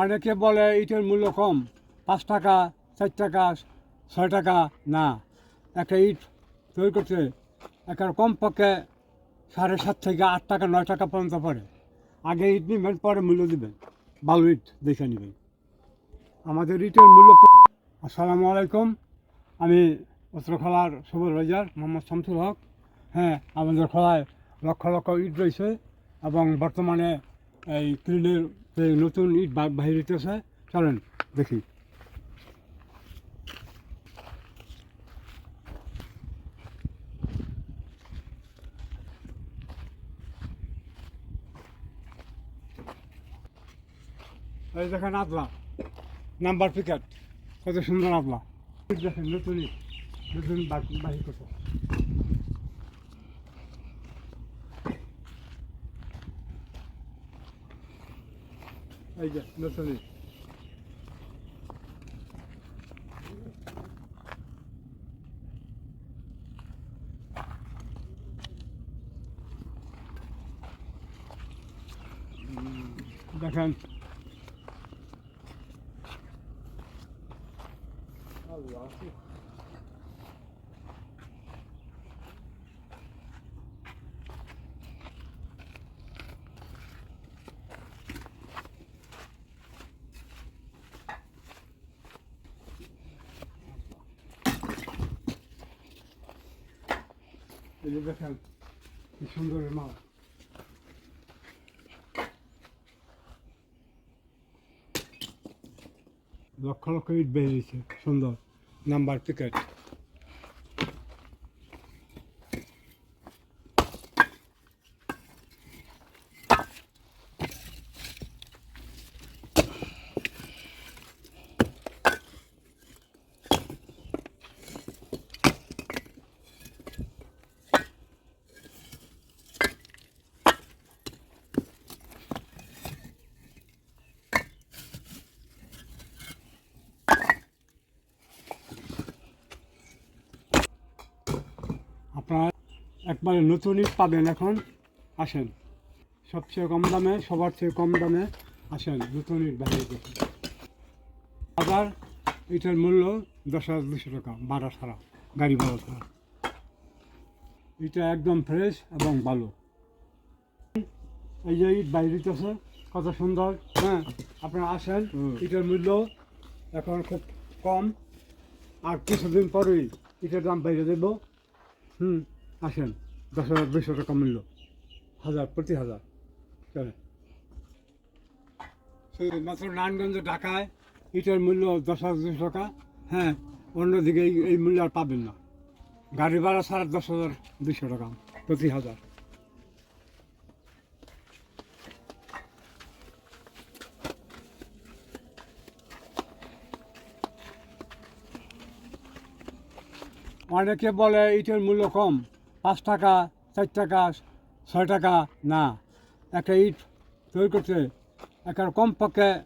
অনেকে বলে ইটের মূল্য কম, পাঁচ টাকা, চার টাকা, ছয় টাকা, না। একটা ইট তৈরি করতে একটা কমপক্ষে সাড়ে সাত থেকে আট টাকা, নয় টাকা পর্যন্ত পড়ে। আগে ইট নেবেন, পরে মূল্য দেবেন। বালু ইট দেখে নেবেন। আমাদের ইটের মূল্য আসসালামু আলাইকুম। আমি উত্তরখলার সুপারভাইজার মোহাম্মদ শামসুল হক। হ্যাঁ আমাদের খোলায় লক্ষ লক্ষ ইট রয়েছে এবং বর্তমানে এই ক্লিনের নতুন ইট বাহির হইতেছে, চলেন, দেখি। এই দেখেন আতলা নাম্বার পিকেট কত সুন্দর ইট দেখেন নতুন ইট, নতুন বাহির করছে এই যে নতুন ইট দেখেন এই দেখেন কি সুন্দর মাল লক্ষ লক্ষ ইট বেরিয়েছে সুন্দর। নাম্বার পিকেট আপনারা একবারে নতুন ইট পাবেন এখন আসেন। সবচেয়ে কম দামে সবার চেয়ে কম দামে আসেন নতুন ইট বাইরে দেখুন হাজার ইটের মূল্য দশ হাজার দুশো টাকা ভাড়া ছাড়া গাড়ি ভাড়া ছাড়া। এটা একদম ফ্রেশ এবং ভালো। এই যে ইট বাইরে দিতেছে কত সুন্দর হ্যাঁ? আপনারা আসেন ইটের মূল্য এখন খুব কম। আর কিছুদিন পরেই ইটের দাম বাইরে দেবো। হুম, আসেন। দশ হাজার দুশো টাকা মূল্য। হাজার প্রতি হাজার। চলে মাত্র নারায়ণগঞ্জ, ঢাকায় ইটের মূল্য দশ হাজার, দুশো টাকা। হ্যাঁ অন্যদিকে এই মূল্য আর পাবেন না। গাড়ি ভাড়া ছাড়া দশ হাজার, দুশো টাকা প্রতি হাজার। অনেকে বলে ইটের মূল্য কম, পাঁচ টাকা, চার টাকা, ছয় টাকা, না। একটা ইট তৈরি করতে একটা কমপক্ষে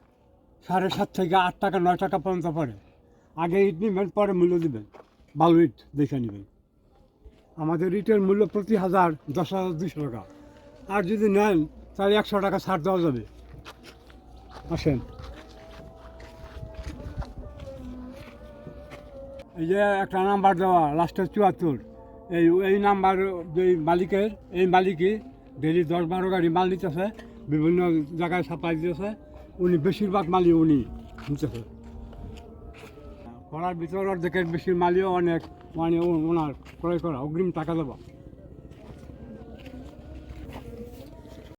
সাড়ে সাত থেকে আট টাকা, নয় টাকা পর্যন্ত পড়ে। আগে ইট নেবেন, পরে মূল্য দেবেন। বালু ইট দেখে নেবেন। আমাদের ইটের মূল্য প্রতি হাজার দশ হাজার দুশো টাকা। আর যদি নেন, তাহলে একশো টাকা ছাড় দেওয়া যাবে। আসেন। এই যে একটা নাম্বার দেওয়া, লাস্টের চুয়াত্তর। এই এই নাম্বার যেই মালিকের, এই মালিকই ডেলি দশ বারো গাড়ি মাল নিতেছে, বিভিন্ন জায়গায় সাপ্লাই দিতেছে। উনি বেশিরভাগ মালি উনি নিতেছে। করার ভিতর অর্ধেকের বেশি মালিও অনেক মানে ওনার ক্রয় করা, অগ্রিম টাকা দেওয়া।